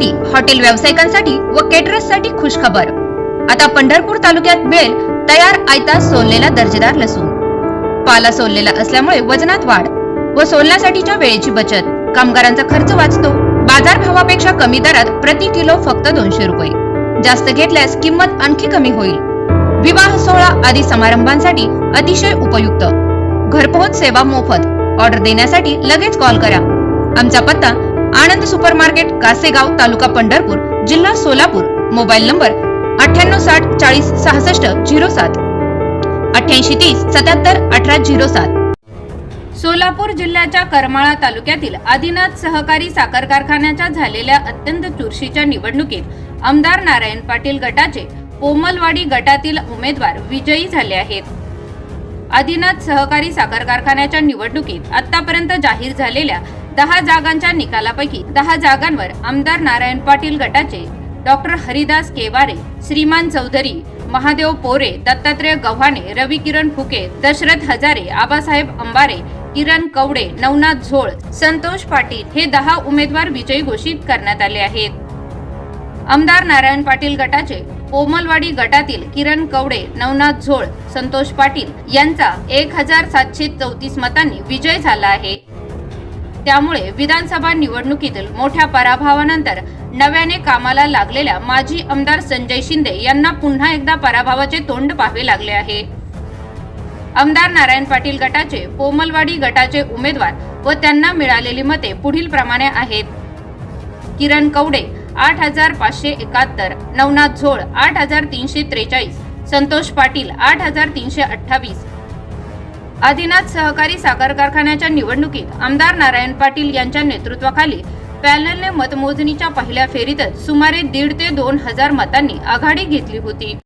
साठी हॉटेल व्यावसायिकांसाठी व केटरर्ससाठी खुशखबर. आता पंढरपूर तालुक्यात मिळेल तयार आयता सोललेला दर्जेदार लसूण. पाला सोललेला असल्यामुळे वजनात वाढ व सोलण्यासाठीच्या वेळेची बचत. कामगारांचा खर्च वाचतो. बाजार भावापेक्षा कमी दरात प्रति किलो फक्त दोनशे रुपये. जास्त घेतल्यास किंमत आणखी कमी होईल. विवाह सोहळा आदी समारंभांसाठी अतिशय उपयुक्त. घरपोहोच सेवा मोफत. ऑर्डर देण्यासाठी लगेच कॉल करा. आमचा पत्ता आनंद सुपर मार्केट कासेगाव तालुका पंढरपूर जिल्हा सोलापूर. मोबाईल नंबर अठ्ठ्याण्णव साठ चाळीस सहासष्ट झिरो सात. अठ्ठ्याऐंशी तीस सत्याहत्तर अठरा झिरो सात. सोलापूर जिल्ह्याच्या करमाळा तालुक्यातील आदिनाथ सहकारी साखर कारखान्याच्या झालेल्या अत्यंत चुरशीच्या निवडणुकीत आमदार नारायण पाटील गटाचे कोमलवाडी गटातील उमेदवार विजयी झाले आहेत. आदिनाथ सहकारी साखर कारखान्याच्या निवडणुकीत आतापर्यंत जाहीर झालेल्या दहा जागांच्या निकालापैकी दहा जागांवर आमदार नारायण पाटील गटाचे डॉक्टर हरिदास केवारे श्रीमान चौधरी महादेव पोरे दत्तात्रय गव्हाणे रवी किरण फुके दशरथ हजारे आबासाहेब अंबारे किरण कवडे नवनाथ झोळ संतोष पाटील हे दहा उमेदवार विजयी घोषित करण्यात आले आहेत. आमदार नारायण पाटील गटाचे कोमलवाडी गटातील किरण कवडे नवनाथ झोळ संतोष पाटील यांचा एक हजार सातशे चौतीस मतांनी विजय झाला आहे. त्यामुळे विधानसभा निवडणुकीतील मोठ्या पराभवानंतर नव्याने कामाला लागलेल्या माजी आमदार संजय शिंदे यांना पुन्हा एकदा पराभवाचे तोंड पाहावे लागले आहे. आमदार नारायण पाटील गटाचे पोमलवाडी गटाचे उमेदवार व त्यांना मिळालेली मते पुढील प्रमाणे आहेत. किरण कवडे आठ हजार पाचशे एकाहत्तर नवनाथ झोळ आठ हजार तीनशे त्रेचाळीस संतोष पाटील आठ हजार तीनशे अठ्ठावीस आदिनाथ सहकारी साखर कारखान्याच्या निवडणुकीत आमदार नारायण पाटील यांच्या नेतृत्वाखाली पॅनलने मतमोजणीच्या पहिल्या फेरीतच सुमारे दीड ते दोन हजार मतांनी आघाडी घेतली होती.